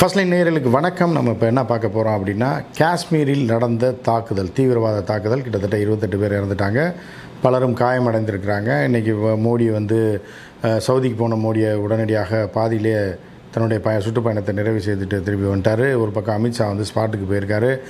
First line நேர்களுக்கு வணக்கம். நம்ம இப்போ என்ன பார்க்க போகிறோம் அப்படின்னா காஷ்மீரில் நடந்த தாக்குதல் தீவிரவாத தாக்குதல் கிட்டத்தட்ட இருபத்தெட்டு பேர் இறந்துட்டாங்க. பலரும் காயமடைந்திருக்கிறாங்க. இன்றைக்கி மோடி வந்து சவுதிக்கு போன மோடியை உடனடியாக பாதியிலே தன்னுடைய பய சுற்றுப்பயணத்தை நிறைவு செய்துட்டு திரும்பி வந்துட்டார். ஒரு பக்கம் அமித்ஷா வந்து ஸ்பாட்டுக்கு போயிருக்காரு.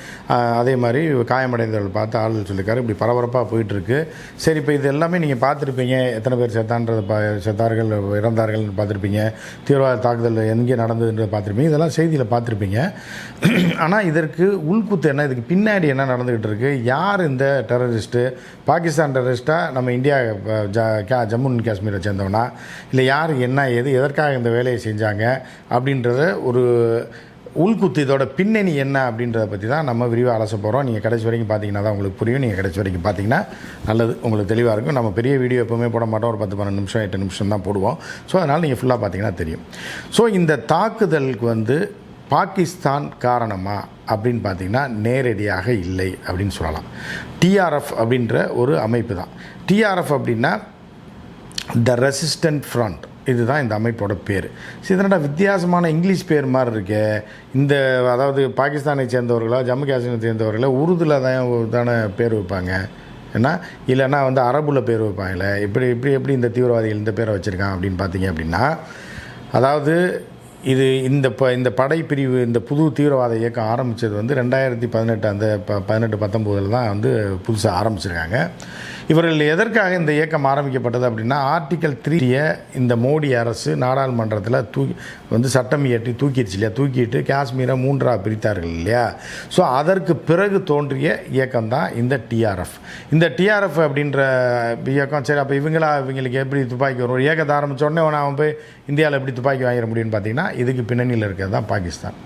அதே மாதிரி காயமடைந்தவர்கள் பார்த்து ஆளுநர் சொல்லியிருக்காரு. இப்படி பரபரப்பாக போயிட்டுருக்கு. சரி இப்போ இது எல்லாமே நீங்கள் பார்த்துருப்பீங்க. எத்தனை பேர் செத்தான்றது பா செத்தார்கள் இறந்தார்கள்னு பார்த்துருப்பீங்க. தீவிரவாத தாக்குதல் எங்கே நடந்ததுன்றதை பார்த்துருப்பீங்க. இதெல்லாம் செய்தியில் பார்த்துருப்பீங்க. ஆனால் இதற்கு உள்குத்து என்ன இதுக்கு பின்னாடி என்ன நடந்துக்கிட்டு இருக்குது யார் இந்த டெரரிஸ்ட்டு பாகிஸ்தான் டெரரிஸ்ட்டாக நம்ம இந்தியா ஜ- ஜம்மு அண்ட் காஷ்மீரை சேர்ந்தவனா? இல்லை யார் என்ன எது எதற்காக இந்த வேலையை செஞ்சாங்க? அப்படின்றத ஒரு உள்குத்து இதோட பின்னணி என்ன அப்படின்றத பற்றி தான் நம்ம விரிவாக அலச போகிறோம் நீங்கள் கடைசி வரைக்கும் பார்த்தீங்கன்னா தான் உங்களுக்கு புரியும். நீங்கள் கடைசி வரைக்கும் பார்த்தீங்கன்னா நல்லது உங்களுக்கு தெளிவாக இருக்கும். நம்ம பெரிய வீடியோ எப்போவுமே போட மாட்டோம். ஒரு பத்து பன்னெண்டு நிமிஷம் எட்டு நிமிஷம் தான் போடுவோம். ஸோ அதனால் நீங்கள் ஃபுல்லாக பார்த்தீங்கன்னா தெரியும். ஸோ இந்த தாக்குதலுக்கு வந்து பாகிஸ்தான் காரணமாக அப்படின்னு பார்த்தீங்கன்னா நேரடியாக இல்லை அப்படின்னு சொல்லலாம். டிஆர்எஃப் அப்படின்ற ஒரு அமைப்பு தான். டிஆர்எஃப் அப்படின்னா த ரெசிஸ்டன்ட் ஃப்ரண்ட் இதுதான் இந்த அமைப்போட பேர். சரி இதனடா வித்தியாசமான இங்கிலீஷ் பேர் மாதிரி இருக்கே. இந்த அதாவது பாகிஸ்தானை சேர்ந்தவர்களோ ஜம்மு காஷ்மீரை சேர்ந்தவர்களோ உருதுல தான் தானே பேர் வைப்பாங்க. ஏன்னா இல்லைன்னா வந்து அரபுல பேர் வைப்பாங்களே இப்படி இப்படி எப்படி இந்த தீவிரவாதிகள் இந்த பேரை வச்சுருக்கான் அப்படின்னு பார்த்தீங்க அப்படின்னா அதாவது இது இந்த ப இந்த படைப்பிரிவு இந்த புது தீவிரவாத இயக்கம் ஆரம்பித்தது வந்து ரெண்டாயிரத்தி பதினெட்டு அந்த ப பதினெட்டு பத்தொம்போதில் தான் வந்து புதுசாக ஆரம்பிச்சிருக்காங்க. இவர்கள் எதற்காக இந்த இயக்கம் ஆரம்பிக்கப்பட்டது அப்படின்னா ஆர்டிக்கல் த்ரீயை இந்த மோடி அரசு நாடாளுமன்றத்தில் தூக்கி வந்து சட்டம் இயற்றி தூக்கிடுச்சு இல்லையா? தூக்கிட்டு காஷ்மீரை மூன்றாக பிரித்தார்கள் இல்லையா? ஸோ அதற்கு பிறகு தோன்றிய இயக்கம் தான் இந்த டிஆர்எஃப் இந்த டிஆர்எஃப் அப்படின்ற இயக்கம் சரி அப்போ இவங்களா இவங்களுக்கு எப்படி துப்பாக்கி வரும் இயக்கத்தை ஆரம்பித்தோடனே அவன் போய் இந்தியாவில் எப்படி துப்பாக்கி வாங்கிட முடியும்னு பார்த்தீங்கன்னா இதுக்கு பின்னணியில் இருக்கிறது தான் பாகிஸ்தான்.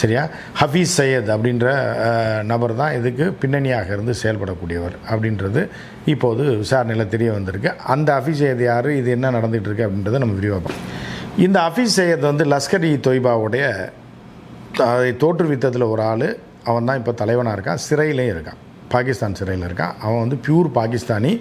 சரியா? ஹஃபீஸ் சையத் அப்படின்ற நபர் தான் இதுக்கு பின்னணியாக இருந்து செயல்படக்கூடியவர் அப்படின்றது இப்போது விசாரணையில் தெரிய வந்திருக்கு. அந்த ஹஃபீஸ் சையத் யார்? இது என்ன நடந்துகிட்டு இருக்கு அப்படின்றத நம்ம விரிவாக இந்த ஹஃபீஸ் சையத் வந்து லஸ்கர் இ தொய்பாவுடைய அதை தோற்றுவித்ததில் ஒரு ஆள் அவன் தான் இப்போ தலைவனாக இருக்கான் சிறையிலையும் இருக்கான். பாகிஸ்தான் சிறையில் இருக்கான். அவன் வந்து பியூர் பாகிஸ்தானி.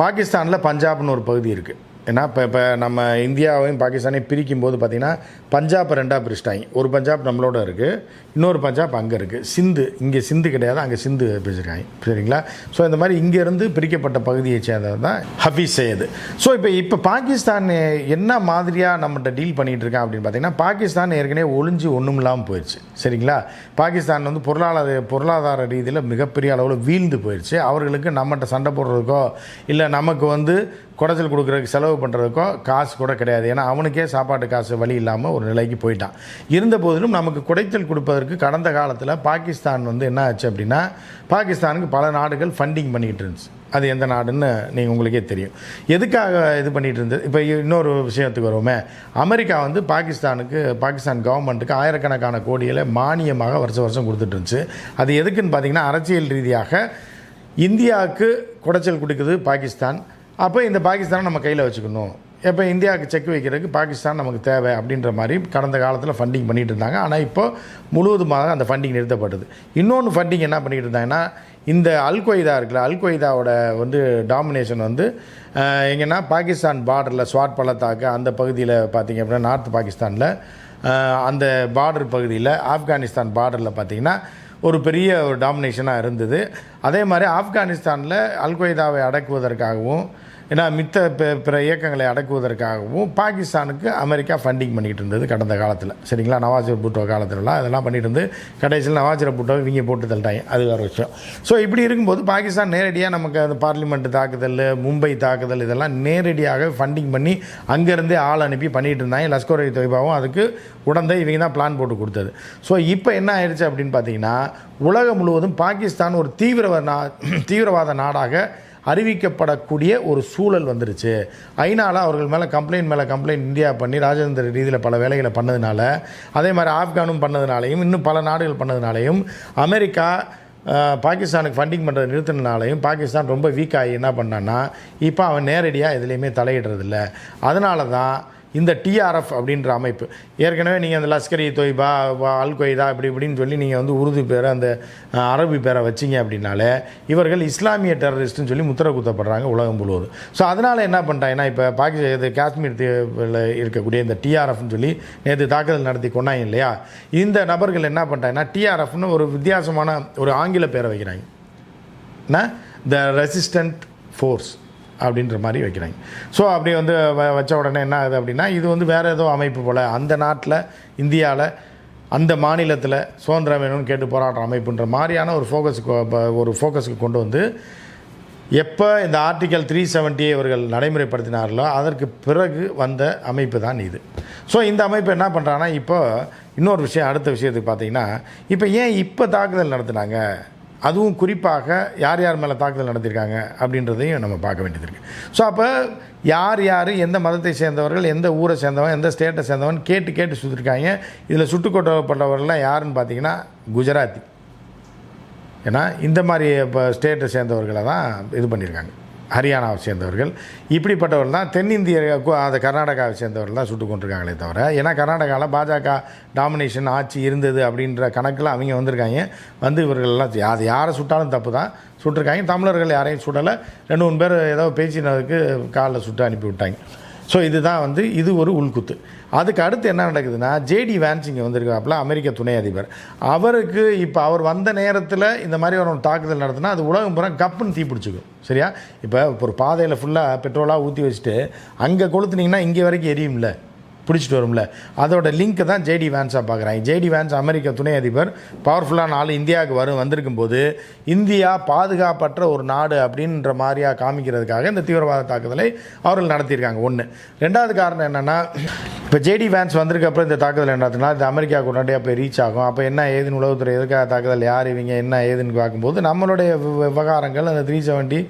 பாகிஸ்தானில் பஞ்சாப்னு ஒரு பகுதி இருக்குது ஏன்னா இப்போ இப்போ நம்ம இந்தியாவையும் பாகிஸ்தானையும் பிரிக்கும் போது பார்த்திங்கன்னா பஞ்சாப் ரெண்டாக பிரிச்சிட்டாங்க. ஒரு பஞ்சாப் நம்மளோட இருக்குது இன்னொரு பஞ்சாப் அங்கே இருக்குது சிந்து இங்கே சிந்து கிடையாது அங்கே சிந்து பிரிச்சிருக்காங்க. சரிங்களா? ஸோ இந்த மாதிரி இங்கேருந்து பிரிக்கப்பட்ட பகுதியை சேர்ந்தது தான் ஹஃபீஸ் சையது. ஸோ இப்போ இப்போ பாகிஸ்தான் என்ன மாதிரியாக நம்மகிட்ட டீல் பண்ணிகிட்டு இருக்கான் அப்படின்னு பார்த்தீங்கன்னா பாகிஸ்தான் ஏற்கனவே ஒளிஞ்சு ஒன்றும் இல்லாமல் போயிடுச்சு சரிங்களா? பாகிஸ்தான் வந்து பொருளாதார பொருளாதார ரீதியில் மிகப்பெரிய அளவில் வீழ்ந்து போயிடுச்சு அவர்களுக்கு நம்மகிட்ட சண்டை போடுறதுக்கோ இல்லை நமக்கு வந்து குடைச்சல் கொடுக்குறதுக்கு செலவு பண்ணுறதுக்கோ காசு கூட கிடையாது. ஏன்னா அவனுக்கே சாப்பாட்டு காசு வழி இல்லாமல் ஒரு நிலைக்கு போயிட்டான். இருந்த போதிலும் நமக்கு குடைச்சல் கொடுப்பதற்கு கடந்த காலத்தில் பாகிஸ்தான் வந்து என்ன ஆச்சு அப்படின்னா பாகிஸ்தானுக்கு பல நாடுகள் ஃபண்டிங் பண்ணிக்கிட்டு இருந்துச்சு. அது எந்த நாடுன்னு நீங்கள் உங்களுக்கே தெரியும். எதுக்காக இது பண்ணிகிட்டு இருந்தது? இப்போ இன்னொரு விஷயத்துக்கு வருவோமே. அமெரிக்கா வந்து பாகிஸ்தானுக்கு பாகிஸ்தான் கவர்மெண்ட்டுக்கு ஆயிரக்கணக்கான கோடிகளை மானியமாக வருஷம் வருஷம் கொடுத்துட்டு இருந்துச்சு. அது எதுக்குன்னு பார்த்தீங்கன்னா அரசியல் ரீதியாக இந்தியாவுக்கு குடைச்சல் கொடுக்குது பாகிஸ்தான். அப்போ இந்த பாகிஸ்தானை நம்ம கையில் வச்சுக்கணும். இப்போ இந்தியாவுக்கு செக் வைக்கிறதுக்கு பாகிஸ்தான் நமக்கு தேவை அப்படின்ற மாதிரி கடந்த காலத்தில் ஃபண்டிங் பண்ணிகிட்டு இருந்தாங்க. ஆனால் இப்போ முழுவதுமாக அந்த ஃபண்டிங் நிறுத்தப்பட்டது. இன்னொன்று ஃபண்டிங் என்ன பண்ணிகிட்டு இருந்தாங்கன்னா இந்த அல் கொய்தா இருக்குல்ல அல் கொய்தாவோட வந்து டாமினேஷன் வந்து எங்கன்னா பாகிஸ்தான் பார்டரில் ஸ்வாட் பள்ளத்தாக்கு அந்த பகுதியில் பார்த்திங்க அப்படின்னா நார்த் பாகிஸ்தானில் அந்த பார்டர் பகுதியில் ஆப்கானிஸ்தான் பார்டரில் பார்த்தீங்கன்னா ஒரு பெரிய ஒரு டாமினேஷனாக இருந்தது. அதே மாதிரி ஆப்கானிஸ்தானில் அல் கொய்தாவை அடக்குவதற்காகவும் ஏன்னா மித்த பிற- பிற இயக்கங்களை அடக்குவதற்காகவும் பாகிஸ்தானுக்கு அமெரிக்கா ஃபண்டிங் பண்ணிக்கிட்டு இருந்தது கடந்த காலத்தில். சரிங்களா? நவாஜர் பூட்டோ காலத்துலலாம் அதெல்லாம் பண்ணிட்டு இருந்து கடைசியில் நவாஜர் பூட்டோ இவங்க போட்டு தள்ளிட்டாங்க. அது வேறு விஷயம். ஸோ இப்படி இருக்கும்போது பாகிஸ்தான் நேரடியாக நமக்கு அந்த பார்லிமெண்ட் தாக்குதல் மும்பை தாக்குதல் இதெல்லாம் நேரடியாக ஃபண்டிங் பண்ணி அங்கேருந்தே ஆள் அனுப்பி பண்ணிகிட்டு இருந்தாங்க. லஷ்கர் இ தொய்பாவும் அதுக்கு உடந்தை இவங்க தான் பிளான் போட்டு கொடுத்தது. ஸோ இப்போ என்ன ஆயிடுச்சு அப்படின்னு பார்த்தீங்கன்னா உலகம் முழுவதும் பாகிஸ்தான் ஒரு தீவிரவாத நா தீவிரவாத நாடாக அறிவிக்கப்படக்கூடிய ஒரு சூழல் வந்துருச்சு. ஐநாவில் அவர்கள் மேலே கம்ப்ளைண்ட் மேலே கம்ப்ளைண்ட் இந்தியா பண்ணி ராஜேந்திர ரீதியில் பல வேலைகளை பண்ணதுனால அதே மாதிரி ஆப்கானும் பண்ணதுனாலையும் இன்னும் பல நாடுகள் பண்ணதுனாலையும் அமெரிக்கா பாகிஸ்தானுக்கு ஃபண்டிங் பண்ணுறது நிறுத்தினாலையும் பாகிஸ்தான் ரொம்ப வீக் ஆகி என்ன பண்ணான்னா இப்போ அவன் நேரடியாக எதுலேயுமே தலையிடுறதில்ல. அதனால தான் இந்த டிஆர்எஃப் அப்படின்ற அமைப்பு. ஏற்கனவே நீங்கள் அந்த லஷ்கரி தொய்பா அல் கொய்தா இப்படி இப்படின்னு சொல்லி நீங்கள் வந்து உருது பேரை அந்த அரபி பேரை வச்சிங்க அப்படின்னாலே இவர்கள் இஸ்லாமிய டெரரிஸ்ட்னு சொல்லி முத்திர குத்தப்படுறாங்க உலகம் முழுவதும். ஸோ அதனால் என்ன பண்ணிட்டாங்கன்னா இப்போ பாகிஸ்தான் இது காஷ்மீர் தீவில் இருக்கக்கூடிய இந்த டிஆர்எஃப்னு சொல்லி நேற்று தாக்குதல் நடத்தி கொண்டாங்க இல்லையா? இந்த நபர்கள் என்ன பண்ணிட்டாங்கன்னா டிஆர்எஃப்னு ஒரு வித்தியாசமான ஒரு ஆங்கில பேரை வைக்கிறாங்க. என்ன? த ரெசிஸ்டன்ட் ஃபோர்ஸ் அப்படின்ற மாதிரி வைக்கிறாங்க. ஸோ அப்படி வந்து வ- வச்ச உடனே என்ன ஆகுது அப்படின்னா இது வந்து வேறு ஏதோ அமைப்பு போல் அந்த நாட்டில் இந்தியாவில் அந்த மாநிலத்தில் சுதந்திரம் வேணும்னு கேட்டு போராடுற அமைப்புன்ற மாதிரியான ஒரு ஃபோக்கஸுக்கு ஒரு ஃபோக்கஸுக்கு கொண்டு வந்து எப்போ இந்த ஆர்டிக்கல் த்ரீ செவன்ட்டியை இவர்கள் நடைமுறைப்படுத்தினார்களோ அதற்கு பிறகு வந்த அமைப்பு தான் இது. ஸோ இந்த அமைப்பு என்ன பண்ணுறாங்கன்னா இப்போ இன்னொரு விஷயம் அடுத்த விஷயத்துக்கு பார்த்தீங்கன்னா இப்போ ஏன் இப்போ தாக்குதல் நடத்துனாங்க? அதுவும் குறிப்பாக யார் யார் மேலே தாக்குதல் நடத்தியிருக்காங்க அப்படின்றதையும் நம்ம பார்க்க வேண்டியது இருக்குது ஸோ அப்போ யார் யார் எந்த மதத்தை சேர்ந்தவர்கள் எந்த ஊரை சேர்ந்தவன் எந்த ஸ்டேட்டை சேர்ந்தவன் கேட்டு கேட்டு சுற்றிருக்காங்க இதில் சுட்டுக்கொட்டப்பட்டவர்கள்லாம் யாருன்னு பார்த்தீங்கன்னா குஜராத்தி. ஏன்னா இந்த மாதிரி இப்போ ஸ்டேட்டை சேர்ந்தவர்களை தான் இது பண்ணியிருக்காங்க. ஹரியானாவை சேர்ந்தவர்கள். இப்படிப்பட்டவர்கள் தான் தென்னிந்தியாவுக்கும் அந்த கர்நாடகாவை சேர்ந்தவர்கள் தான் சுட்டு கொண்டிருக்காங்களே தவிர ஏன்னா கர்நாடகாவில் பாஜக டாமினேஷன் ஆட்சி இருந்தது அப்படின்ற கணக்கில் அவங்க வந்திருக்காங்க. வந்து இவர்கள்லாம் அது யாரை சுட்டாலும் தப்பு தான். சுட்டிருக்காங்க. தமிழர்கள் யாரையும் சுடலை. ரெண்டு மூணு பேர் ஏதோ பேசினதுக்கு காலில் சுட்டு அனுப்பி விட்டாங்க. ஸோ இதுதான் வந்து இது ஒரு உள்குத்து. அதுக்கு அடுத்து என்ன நடக்குதுன்னா ஜேடி வேன்ஸ் இங்கே வந்திருக்காப்புல அமெரிக்க துணை அதிபர். அவருக்கு இப்போ அவர் வந்த நேரத்தில் இந்த மாதிரி ஒரு தாக்குதல் நடத்தினா அது உலகம் பூரா கப்புன்னு தீ பிடிச்சிக்கும். சரியா? இப்போ ஒரு பாதையில் ஃபுல்லாக பெட்ரோலாக ஊற்றி வச்சுட்டு அங்கே கொளுத்துனீங்கன்னா இங்கே வரைக்கும் எரியும்ல. பிடிச்சிட்டு வரும்ல. அதோட லிங்க் தான் ஜேடி வேன்ஸாக பார்க்குறாங்க ஜேடி வேன்ஸ் அமெரிக்க துணை அதிபர் பவர்ஃபுல்லான ஆள் இந்தியாவுக்கு வரும் வந்திருக்கும் போது இந்தியா பாதுகாப்பற்ற ஒரு நாடு அப்படின்ற மாதிரியாக காமிக்கிறதுக்காக இந்த தீவிரவாத தாக்குதலை அவர்கள் நடத்தியிருக்காங்க. ஒன்று ரெண்டாவது காரணம் என்னென்னா இப்போ ஜேடி வேன்ஸ் வந்திருக்க அப்புறம் இந்த தாக்குதல் என்னதுன்னா இது அமெரிக்காவுக்கு உடனடியாக போய் ரீச் ஆகும். அப்போ என்ன ஏதுன்னு உளவுத்துறை எதுக்காக தாக்குதல் யார் இவங்க என்ன ஏதுன்னு பார்க்கும்போது நம்மளுடைய விவகாரங்கள் அந்த த்ரீ செவன்ட்டி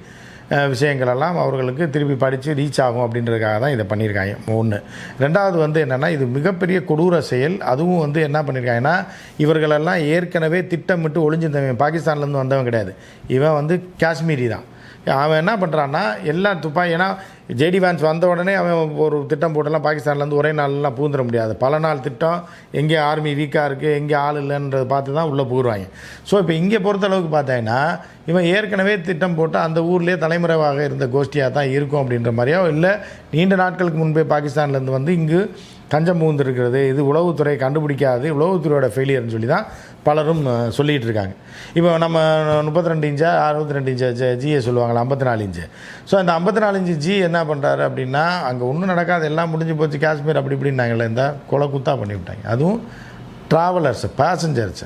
விஷயங்களெல்லாம் அவர்களுக்கு திருப்பி படித்து ரீச் ஆகும் அப்படின்றதுக்காக தான் இதை பண்ணியிருக்காங்க. ஒன்று ரெண்டாவது வந்து என்னென்னா இது மிகப்பெரிய கொடூர செயல். அதுவும் வந்து என்ன பண்ணியிருக்காங்கன்னா இவர்களெல்லாம் ஏற்கனவே திட்டமிட்டு ஒளிஞ்சிருந்தவன். பாகிஸ்தான்லேருந்து வந்தவன் கிடையாது. இவன் வந்து காஷ்மீரி தான். அவன் என்ன பண்ணுறான்னா எல்லாம் துப்பாக்கி ஏன்னா ஜேடி வான்ஸ் வந்த உடனே அவன் ஒரு திட்டம் போட்டெல்லாம் பாகிஸ்தான்லேருந்து ஒரே நாள்லாம் பூந்துட முடியாது. பல நாள் திட்டம் எங்கே ஆர்மி வீக்காக இருக்குது எங்கே ஆள் இல்லைன்றதை பார்த்து தான் உள்ளே போடுவாங்க ஸோ இப்போ இங்கே பொறுத்தளவுக்கு பார்த்தீங்கன்னா இவன் ஏற்கனவே திட்டம் போட்டு அந்த ஊர்லேயே தலைமுறைவாக இருந்த கோஷ்டியாக தான் இருக்கும் அப்படின்ற மாதிரியோ இல்லை நீண்ட நாட்களுக்கு முன்பே பாகிஸ்தான்லேருந்து வந்து இங்கு தஞ்சம் புகுந்திருக்கிறது இது உளவுத்துறை கண்டுபிடிக்காது. உளவுத்துறையோட ஃபெயிலியர்னு சொல்லி தான் பலரும் சொல்லிகிட்டு இருக்காங்க. இப்போ நம்ம முப்பத்தி ரெண்டு இன்ச்சா அறுபத்தி ரெண்டு இன்ச்சா ஜியை சொல்லுவாங்களா ஐம்பத்தி நாலு இன்ச்சு. ஸோ அந்த ஐம்பத்தி நாலு இன்ச்சு ஜி என்ன பண்ணுறாரு அப்படின்னா அங்கே ஒன்றும் நடக்காது. எல்லாம் முடிஞ்சு போச்சு காஷ்மீர் அப்படி இப்படின்னாங்களே இந்த கொலை குத்தா பண்ணி விட்டாங்க அதுவும் ட்ராவலர்ஸ் பேசஞ்சர்ஸ்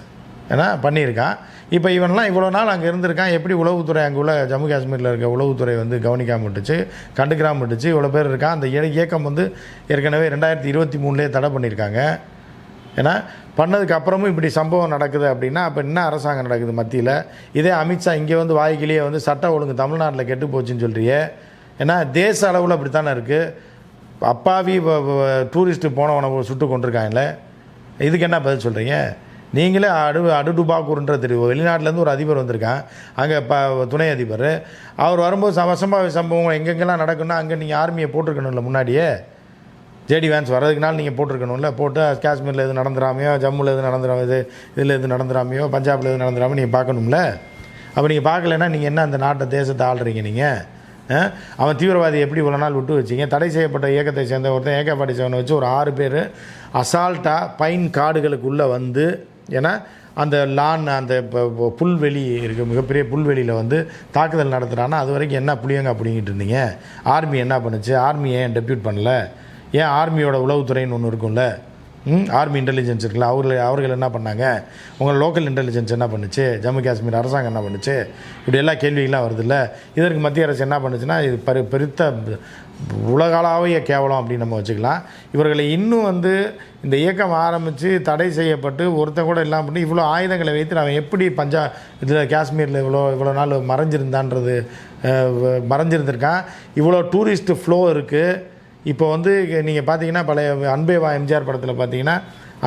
ஏன்னா பண்ணியிருக்கான். இப்போ இவன்லாம் இவ்வளோ நாள் அங்கே இருந்திருக்கான். எப்படி உளவுத்துறை அங்கே உள்ள ஜம்மு காஷ்மீரில் இருக்க உளவுத்துறை வந்து கவனிக்காம விட்டுச்சு கண்டுக்கிறாம விட்டுச்சு இவ்வளோ பேர் இருக்கான். அந்த இயக்கம் வந்து ஏற்கனவே ரெண்டாயிரத்தி இருபத்தி மூணுலேயே தடை பண்ணியிருக்காங்க. ஏன்னா பண்ணதுக்கு அப்புறமும் இப்படி சம்பவம் நடக்குது அப்படின்னா அப்போ என்ன அரசாங்கம் நடக்குது மத்தியில்? இதே அமித்ஷா இங்கே வந்து வாய்க்கிலேயே வந்து சட்ட ஒழுங்கு தமிழ்நாட்டில் கெட்டு போச்சுன்னு சொல்கிறியே ஏன்னா தேச அளவில் அப்படி தானே இருக்குது அப்பாவி டூரிஸ்ட்டு போனவனை சுட்டு கொண்டிருக்காங்களே இதுக்கு என்ன பதில் சொல்கிறீங்க நீங்களே அடு அடுடுபாக்கூர்ன்ற தெரியும். வெளிநாட்டிலேருந்து ஒரு அதிபர் வந்திருக்கான். அங்கே இப்போ துணை அதிபர். அவர் வரும்போது சம சம்பவ சம்பவம் எங்கெங்கெல்லாம் நடக்குன்னா அங்கே நீங்கள் ஆர்மியை போட்டிருக்கணும்ல முன்னாடியே. ஜேடி வேன்ஸ் வர்றதுக்குனால நீங்கள் போட்டிருக்கணும்ல. போட்டு காஷ்மீரில் எது நடந்துடாமையோ ஜம்முவில் எது நடந்துடாம இது இதில் எது நடந்துடாமையோ பஞ்சாபில் எது நடந்துடாமல் நீங்கள் பார்க்கணும்ல. அப்போ நீங்கள் பார்க்கலன்னா நீங்கள் என்ன அந்த நாட்டை தேசத்தை ஆள்றீங்க நீங்கள் அவன் தீவிரவாதி எப்படி இவ்வளோ நாள் விட்டு வச்சிங்க? தடை செய்யப்பட்ட இயக்கத்தை சேர்ந்த ஒருத்தன் ஏகப்பாடி சேவனை வச்சு ஒரு ஆறு பேர் அசால்ட்டாக பைன் காடுகளுக்குள்ளே வந்து ஏன்னா அந்த லான் அந்த இப்போ புல்வெளி இருக்குது மிகப்பெரிய புல்வெளியில் வந்து தாக்குதல் நடத்துகிறான்னா அது வரைக்கும் என்ன புளியங்க பிடிங்கிட்டு இருந்தீங்க? ஆர்மி என்ன பண்ணுச்சு? ஆர்மி ஏன் டெப்யூட் பண்ணல? ஏன் ஆர்மியோட உளவுத்துறைன்னு ஒன்று இருக்கும்ல? ஆர்மி இன்டெலிஜென்ஸ் இருக்குல்ல அவர்கள் அவர்கள் என்ன பண்ணாங்க? உங்கள் லோக்கல் இன்டெலிஜென்ஸ் என்ன பண்ணுச்சு? ஜம்மு காஷ்மீர் அரசாங்கம் என்ன பண்ணுச்சு? இப்படி எல்லா கேள்விகள்லாம் வருதுல்ல. இதற்கு மத்திய அரசு என்ன பண்ணுச்சுன்னா இது பெரு பெருத்த உலகளாவிய கேவலம் அப்படின்னு நம்ம வச்சுக்கலாம். இவர்களை இன்னும் வந்து இந்த இயக்கம் ஆரம்பித்து தடை செய்யப்பட்டு ஒருத்தன் கூட இல்லாமல் பண்ணி இவ்வளோ ஆயுதங்களை வைத்து அவன் எப்படி பஞ்சா இதில் காஷ்மீரில் இவ்வளோ இவ்வளோ நாள் மறைஞ்சிருந்தான்றது வ- மறைஞ்சிருந்திருக்கான். இவ்வளோ டூரிஸ்ட் ஃப்ளோ இருக்குது இப்போ வந்து நீங்கள் பார்த்தீங்கன்னா பழைய அன்பேவா எம்ஜிஆர் படத்தில் பார்த்தீங்கன்னா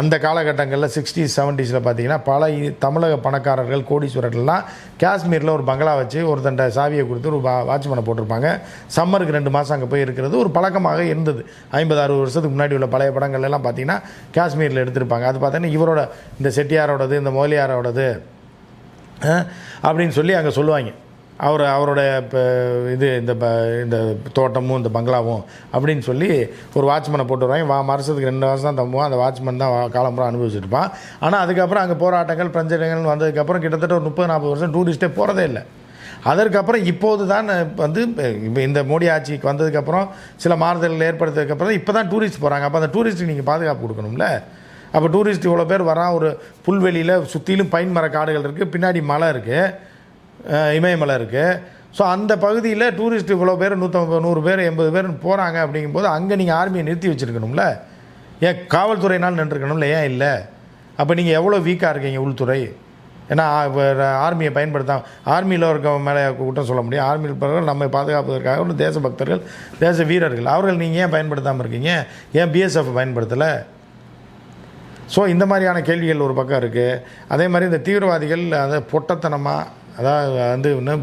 அந்த காலகட்டங்களில் சிக்ஸ்டீஸ் செவன்ட்டீஸில் பார்த்தீங்கன்னா பல தமிழக பணக்காரர்கள் கோடீஸ்வரர்கள்லாம் காஷ்மீரில் ஒரு பங்களா வச்சு ஒருத்தண்ட சாவியை கொடுத்து ஒரு வா வாட்ச்மேனை போட்டிருப்பாங்க. சம்மருக்கு ரெண்டு மாதம் அங்கே போய் இருக்கிறது ஒரு பழக்கமாக இருந்தது. ஐம்பது அறுபது வருஷத்துக்கு முன்னாடி உள்ள பழைய படங்கள் எல்லாம் பார்த்தீங்கன்னா காஷ்மீரில் எடுத்திருப்பாங்க. அது பார்த்தீங்கன்னா இவரோட இந்த செட்டியாரோடது இந்த மோலியாரோடது அப்படின்னு சொல்லி அங்கே சொல்லுவாங்க. அவர் அவருடைய இப்போ இது இந்த ப இந்த தோட்டமும் இந்த பங்களாவும் அப்படின்னு சொல்லி ஒரு வாட்ச்மேனை போட்டு வருவாங்க. வா வருஷத்துக்கு ரெண்டு வருஷம் தான் தம்புவோம் அந்த வாட்ச்மேன் தான் காலம்புறம் அனுபவிச்சுட்டுப்பான் ஆனால் அதுக்கப்புறம் அங்கே போராட்டங்கள் பிரச்சனைகள் வந்ததுக்கப்புறம் கிட்டத்தட்ட ஒரு முப்பது நாற்பது வருஷம் டூரிஸ்ட்டே போகிறதே இல்லை. அதற்கப்புறம் இப்போது தான் வந்து இப்போ இந்த மோடி ஆட்சிக்கு வந்ததுக்கப்புறம் சில மாறுதல்கள் ஏற்படுத்ததுக்கப்புறம் இப்போ தான் டூரிஸ்ட் போகிறாங்க அப்போ அந்த டூரிஸ்ட்டுக்கு நீங்கள் பாதுகாப்பு கொடுக்கணும்ல? அப்போ டூரிஸ்ட் இவ்வளோ பேர் வரான். ஒரு புல்வெளியில் சுற்றிலும் பைன் மர காடுகள் இருக்குது பின்னாடி மலை இருக்குது இமயமலை இருக்குது ஸோ அந்த பகுதியில் டூரிஸ்ட் இவ்வளோ பேர் நூற்றம்பது நூறு பேர் எண்பது பேர் போகிறாங்க அப்படிங்கும்போது அங்கே நீங்கள் ஆர்மியை நிறுத்தி வச்சுருக்கணும்ல? ஏன் காவல்துறையினால் நின்றுருக்கணும்ல? ஏன் இல்லை? அப்போ நீங்கள் எவ்வளோ வீக்காக இருக்கீங்க உள்துறை? ஏன்னா ஆர்மியை பயன்படுத்தாம ஆர்மியில் இருக்க மேலே குற்றம் சொல்ல முடியும். ஆர்மியில் இருப்பவர்கள் நம்மை பாதுகாப்பதற்காக தேச தேசபக்தர்கள் தேச வீரர்கள். அவர்கள் நீங்கள் ஏன் பயன்படுத்தாமல் இருக்கீங்க? ஏன் பிஎஸ்எஃப் பயன்படுத்தலை? ஸோ இந்த மாதிரியான கேள்விகள் ஒரு பக்கம் இருக்குது அதே மாதிரி இந்த தீவிரவாதிகள் அதை பொட்டத்தனமாக அதான் வந்து இன்னும்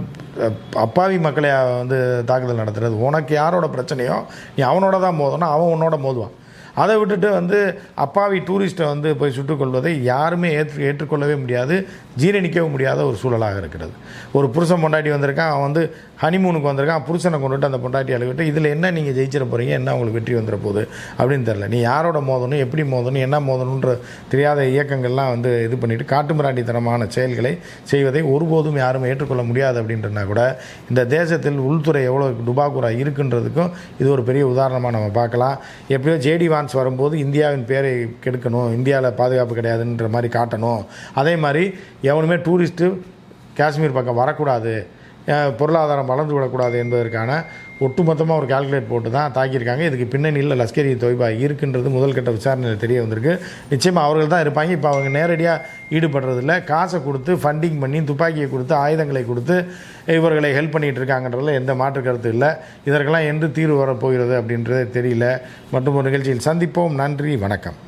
அப்பாவி மக்களை வந்து தாக்குதல் நடத்துறது. உனக்கு யாரோட பிரச்சனையோ நீ அவனோட தான் மோதணும் அவன் உன்னோட மோதுவான். அதை விட்டுட்டு வந்து அப்பாவி டூரிஸ்ட்டை வந்து போய் சுட்டுக்கொள்வதை யாருமே ஏற்று ஏற்றுக்கொள்ளவே முடியாது ஜீரணிக்கவும் முடியாத ஒரு சூழலாக இருக்கிறது. ஒரு புருஷன் பொண்டாட்டி வந்திருக்கான் அவன் வந்து ஹனிமூனுக்கு வந்திருக்கான் புருஷனை கொண்டுட்டு அந்த பொண்டாட்டி அழுகிட்டு இதில் என்ன நீங்கள் ஜெயிச்சிட போகிறீங்க என்ன உங்களுக்கு வெற்றி வந்துட போகுது? அப்படின்னு தெரில நீ யாரோட மோதணும் எப்படி மோதணும் என்ன மோதணுன்ற தெரியாத இயக்கங்கள்லாம் வந்து இது பண்ணிட்டு காட்டுமிராண்டித்தனமான செயல்களை செய்வதை ஒருபோதும் யாரும் ஏற்றுக்கொள்ள முடியாது அப்படின்றனா கூட இந்த தேசத்தில் உள்துறை எவ்வளோ டுபாக்குரா இருக்குன்றதுக்கும் இது ஒரு பெரிய உதாரணமாக நம்ம பார்க்கலாம். எப்படியோ ஜேடி வான்ஸ் வரும்போது இந்தியாவின் பேரை கெடுக்கணும் இந்தியாவில் பாதுகாப்பு கிடையாதுன்ற மாதிரி காட்டணும். அதே மாதிரி எவனுமே டூரிஸ்ட்டு காஷ்மீர் பக்கம் வரக்கூடாது. பொருளாதாரம் வளர்ந்து விடக்கூடாது என்பதற்கான ஒட்டுமொத்தமாக ஒரு கால்குலேட் போட்டு தான் தாக்கியிருக்காங்க. இதுக்கு பின்னணியில் லஷ்கரி தொய்பா இருக்குன்றது முதல் கட்ட விசாரணையில் தெரிய வந்திருக்கு. நிச்சயமாக அவர்கள் தான் இருப்பாங்க. இப்போ அவங்க நேரடியாக ஈடுபடுறதில்ல. காசை கொடுத்து ஃபண்டிங் பண்ணி துப்பாக்கியை கொடுத்து ஆயுதங்களை கொடுத்து இவர்களை ஹெல்ப் பண்ணிகிட்டு இருக்காங்கன்றதுல எந்த மாற்று கருத்து இல்லை. இதற்கெல்லாம் என்று தீர்வு வரப்போகிறது அப்படின்றதே தெரியல. மற்றும் ஒரு நிகழ்ச்சியில் சந்திப்போம். நன்றி வணக்கம்.